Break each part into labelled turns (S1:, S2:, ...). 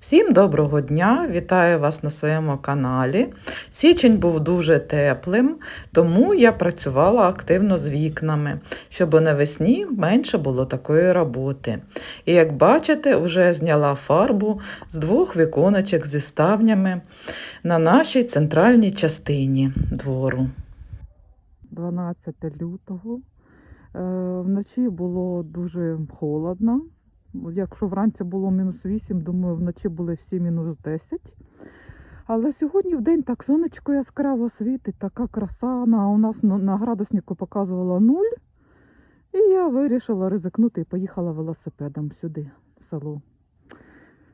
S1: Всім доброго дня! Вітаю вас на своєму каналі. Січень був дуже теплим, тому я працювала активно з вікнами, щоб навесні менше було такої роботи. І як бачите, вже зняла фарбу з двох віконочок зі ставнями на нашій центральній частині двору. 12 лютого. Е, Вночі було дуже холодно. Якщо вранці було мінус 8, думаю, вночі були всі мінус 10. Але сьогодні в день так сонечко яскраво світить, така краса. На, у нас на, градуснику показувало 0. І я вирішила ризикнути і поїхала велосипедом сюди, в село.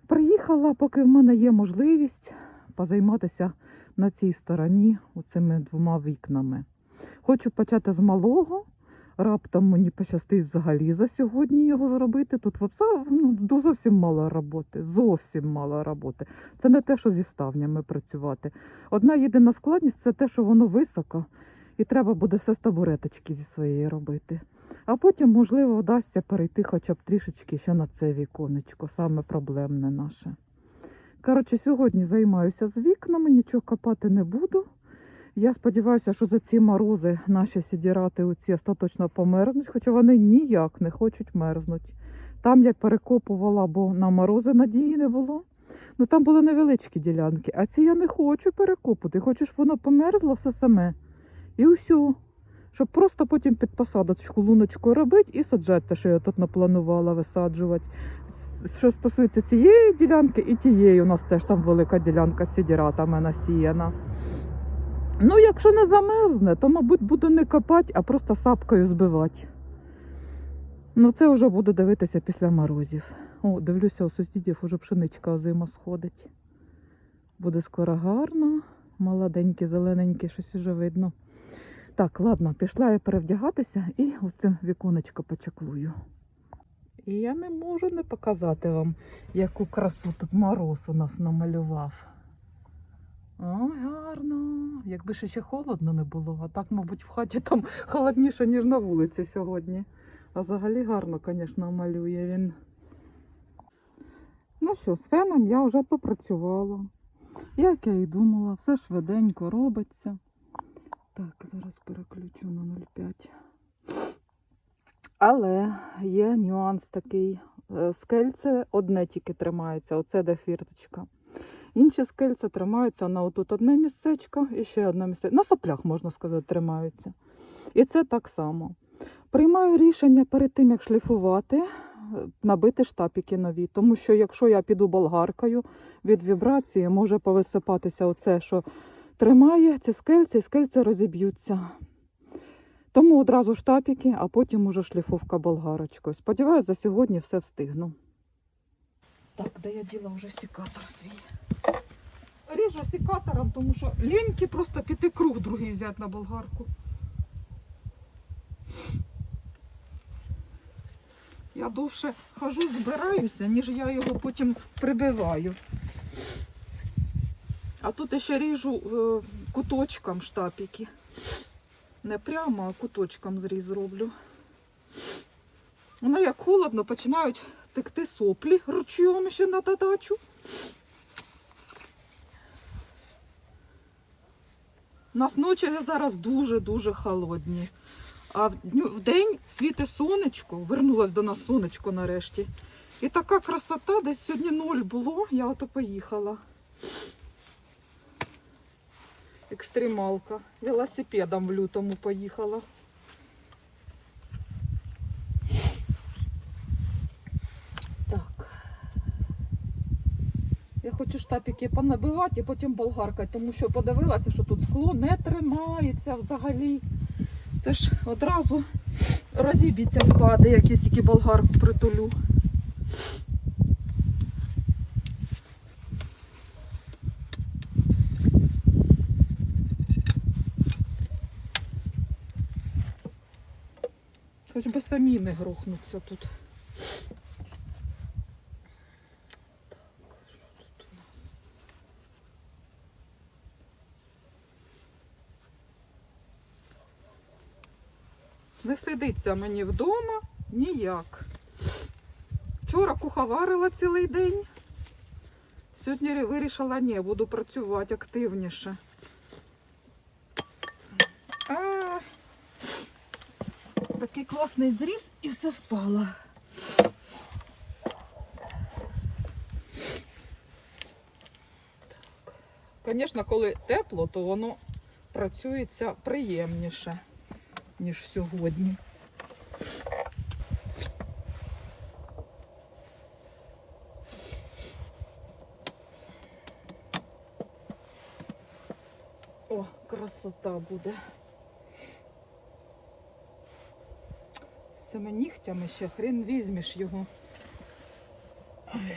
S1: Приїхала, поки в мене є можливість позайматися на цій стороні оцими двома вікнами. Хочу почати з малого. Раптом мені пощастить взагалі за сьогодні його зробити. Тут ну, зовсім мало роботи. Зовсім мало роботи. Це не те, що зі ставнями працювати. Одна єдина складність це те, що воно високо, і треба буде все з табуреточки зі своєї робити. А потім, можливо, вдасться перейти хоча б трішечки ще на це віконечко, саме проблемне наше. Коротше, сьогодні займаюся з вікнами, нічого копати не буду. Я сподіваюся, що за ці морози наші сідірати оці остаточно померзнуть, хоча вони ніяк не хочуть мерзнути. Там я перекопувала, бо на морози надії не було. Ну там були невеличкі ділянки, а ці я не хочу перекопувати. Хочу, щоб воно померзло все саме. І все. Щоб просто потім під посадочку луночку робити і саджати те, що я тут напланувала висаджувати. Що стосується цієї ділянки і тієї, у нас теж там велика ділянка з сідіратами насіяна. Ну, якщо не замерзне, то, мабуть, буду не копати, а просто сапкою збивати. Ну, це вже буду дивитися після морозів. О, дивлюся, у сусідів уже пшеничка озима сходить. Буде скоро гарно. Молоденькі, зелененькі, щось уже видно. Так, ладно, пішла я перевдягатися і оце віконечко почаклую. І я не можу не показати вам, яку красу тут мороз у нас намалював. Ой, гарно. Якби ще ще холодно не було, а так, мабуть, в хаті там холодніше, ніж на вулиці сьогодні. А взагалі гарно, звісно, малює він. Ну що, з феном я вже попрацювала. Як я і думала, все швиденько робиться. Так, зараз переключу на 0,5. Але є нюанс такий. Е, Скельце одне тільки тримається, оце де фірточка. Інші скельця тримаються на отут одне місцечко і ще одне місцечко. На соплях, можна сказати, тримаються. І це так само. Приймаю рішення перед тим, як шліфувати, е, набити штапіки нові. Тому що якщо я піду болгаркою від вібрації, може повисипатися оце, що тримає ці скельці, і скельці розіб'ються. Тому одразу штапіки, а потім уже шліфовка болгарочкою. Сподіваюсь, за сьогодні все встигну. Так, де я діла вже сікатор свій. Ріжу сікатором, тому що ліньки просто піти круг другий взяти на болгарку. Я довше хожу, збираюся, ніж я його потім прибиваю. А тут ще ріжу е, куточком штапіки. Не прямо, а куточком зріз роблю. Воно як холодно, починають текти соплі ручйом ще на додачу. У нас ночі зараз дуже-дуже холодні. А в день світе сонечко, вернулось до нас сонечко нарешті. І така красота, десь сьогодні ноль було, я ото поїхала. Екстремалка. Велосипедом в лютому поїхала. Хочу штапики понабивати і потім болгаркати, тому що подивилася, що тут скло не тримається взагалі. Це ж одразу розіб'ється впаде, як я тільки болгарку притулю. Хоч би самі не грохнуться тут. Так, що тут у нас? Сидиться мені вдома ніяк. Вчора куховарила цілий день. Сьогодні вирішила, ні, буду працювати активніше. А, такий класний зріз і все впало. Звісно, коли тепло, то воно працюється приємніше, ніж сьогодні. О, красота буде. З цими нігтями ще хрен візьмеш його. Ой.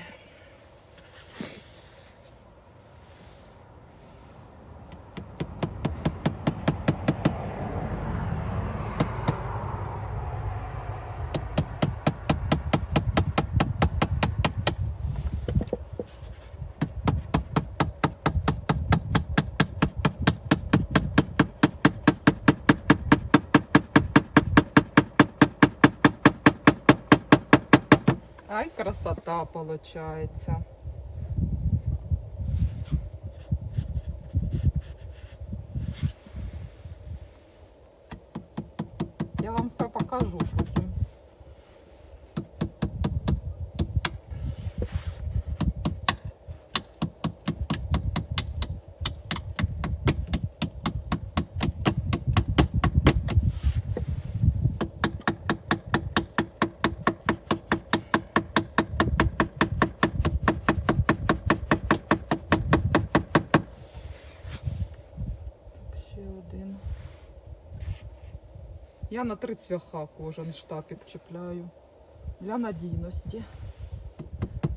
S1: Красота получается. Я вам все покажу потім. Так, ще один. Я на три цвяха кожен штапик чіпляю для надійності.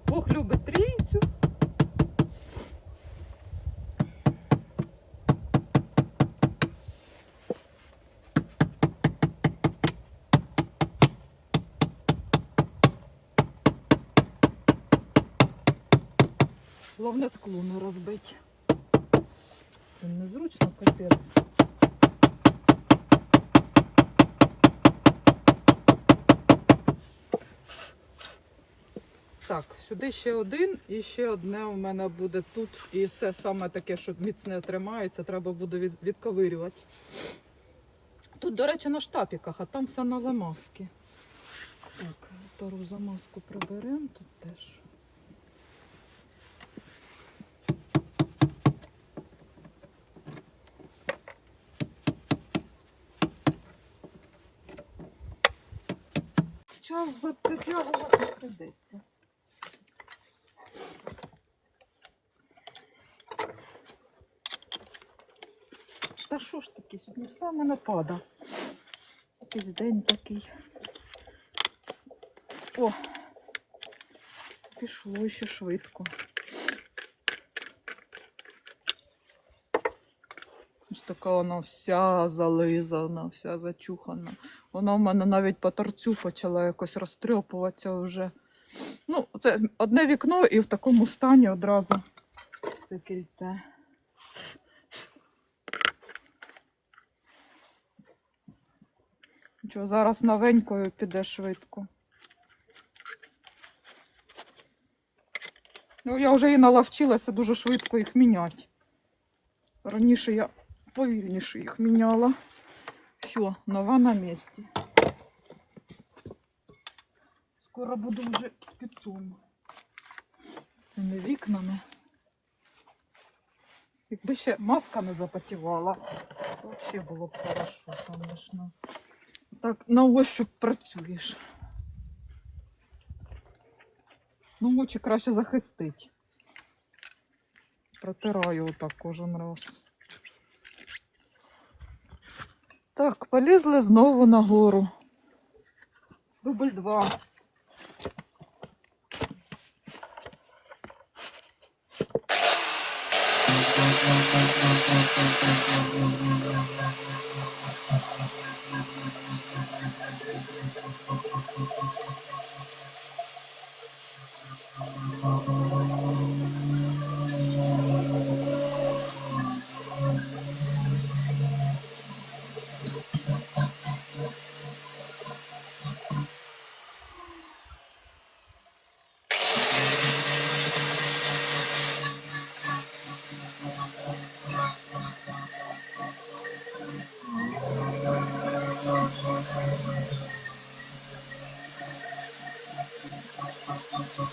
S1: Бог любить трійцю. Головне скло не розбить. Незручно, капець. Так, сюди ще один і ще одне у мене буде тут. І це саме таке, що міцне тримається, треба буде від, відковирювати. Тут, до речі, на штапіках, а там все на замазки. Так, стару замазку приберемо тут теж. Час затягувати прийдеться. Що ж таке, сьогодні все мене пада. Якийсь день такий. О, пішло ще швидко. Ось така вона вся зализана, вся зачухана. Вона в мене навіть по торцю почала якось розтрьопуватися вже. Ну, це одне вікно і в такому стані одразу це кільце. Нічого, зараз новенькою піде швидко. Ну, я вже і наловчилася дуже швидко їх міняти. Раніше я повільніше їх міняла. Все, нова на місці. Скоро буду вже спецом з цими вікнами. Якби ще маска не запотівала, то взагалі було б хорошо, звісно. Так, на ощуп працюєш. Ну, очі краще захистить. Протираю отак кожен раз. Так, полізли знову нагору. Дубль два. Thank you.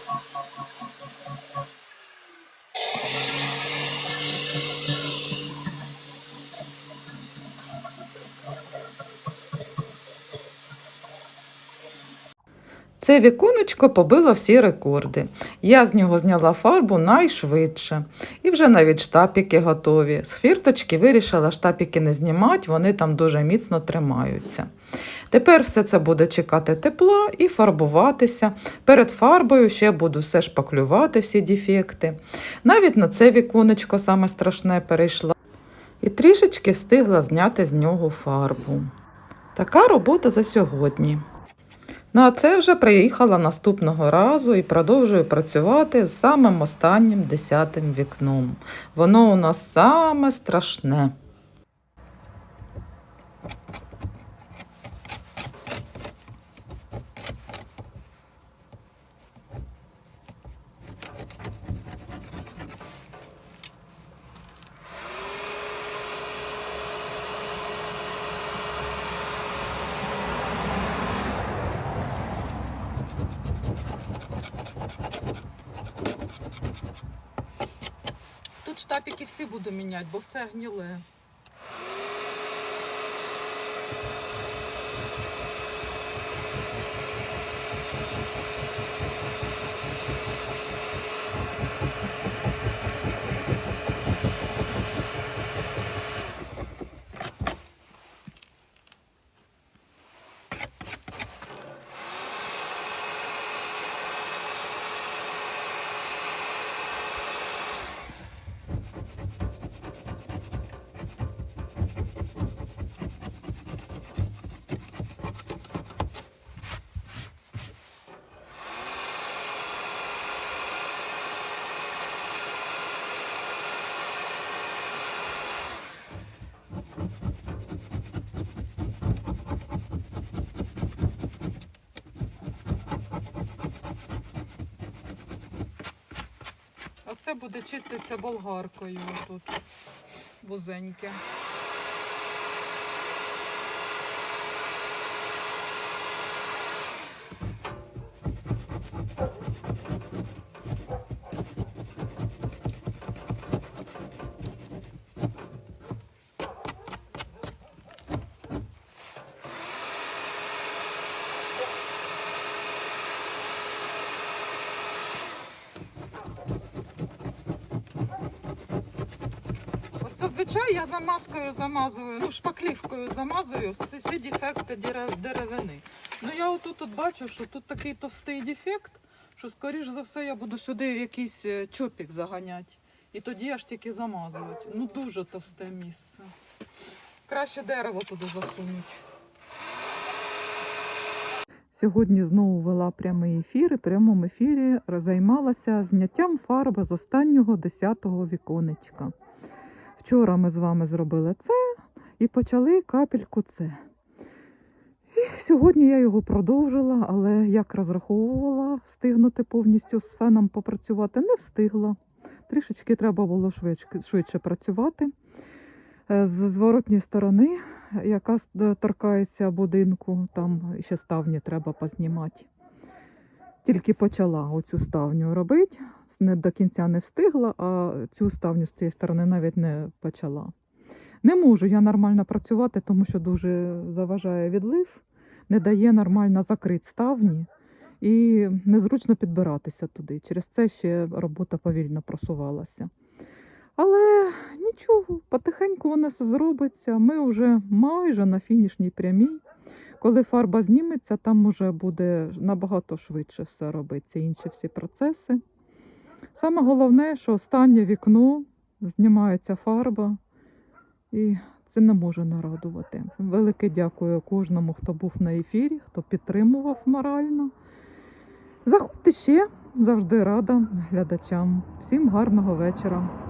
S1: Це віконечко побило всі рекорди. Я з нього зняла фарбу найшвидше. І вже навіть штапіки готові. З хвірточки вирішила штапіки не знімати, вони там дуже міцно тримаються. Тепер все це буде чекати тепла і фарбуватися. Перед фарбою ще буду все шпаклювати, всі дефекти. Навіть на це віконечко саме страшне перейшла. І трішечки встигла зняти з нього фарбу. Така робота за сьогодні. Ну а це вже приїхала наступного разу і продовжую працювати з самим останнім десятим вікном. Воно у нас саме страшне. Тут штапики всі буду міняти, бо все гніле. Буде чиститися болгаркою тут вузеньке. От зазвичай я замазкою замазую, ну шпаклівкою замазую всі, дефекти деревини. Ну я отут от бачу, що тут такий товстий дефект, що скоріш за все я буду сюди якийсь е, чопік заганяти. І тоді аж тільки замазувати. Ну дуже товсте місце. Краще дерево туди засунуть. Сьогодні знову вела прямий ефір і в прямому ефірі займалася зняттям фарби з останнього 10-го віконечка. Вчора ми з вами зробили це і почали капельку це. І сьогодні я його продовжила, але як розраховувала встигнути повністю з феном попрацювати, не встигла. Трішечки треба було швидше, швидше працювати. Е, З зворотньої сторони, яка е, торкається будинку, там ще ставні треба познімати. Тільки почала оцю ставню робити, не до кінця не встигла, а цю ставню з цієї сторони навіть не почала. Не можу я нормально працювати, тому що дуже заважає відлив, не дає нормально закрити ставні і незручно підбиратися туди. Через це ще робота повільно просувалася. Але нічого, потихеньку воно все зробиться. Ми вже майже на фінішній прямій. Коли фарба зніметься, там уже буде набагато швидше все робиться, інші всі процеси. Саме головне, що останнє вікно знімається фарба, і це не може нарадувати. Велике дякую кожному, хто був на ефірі, хто підтримував морально. Заходьте ще, завжди рада глядачам. Всім гарного вечора.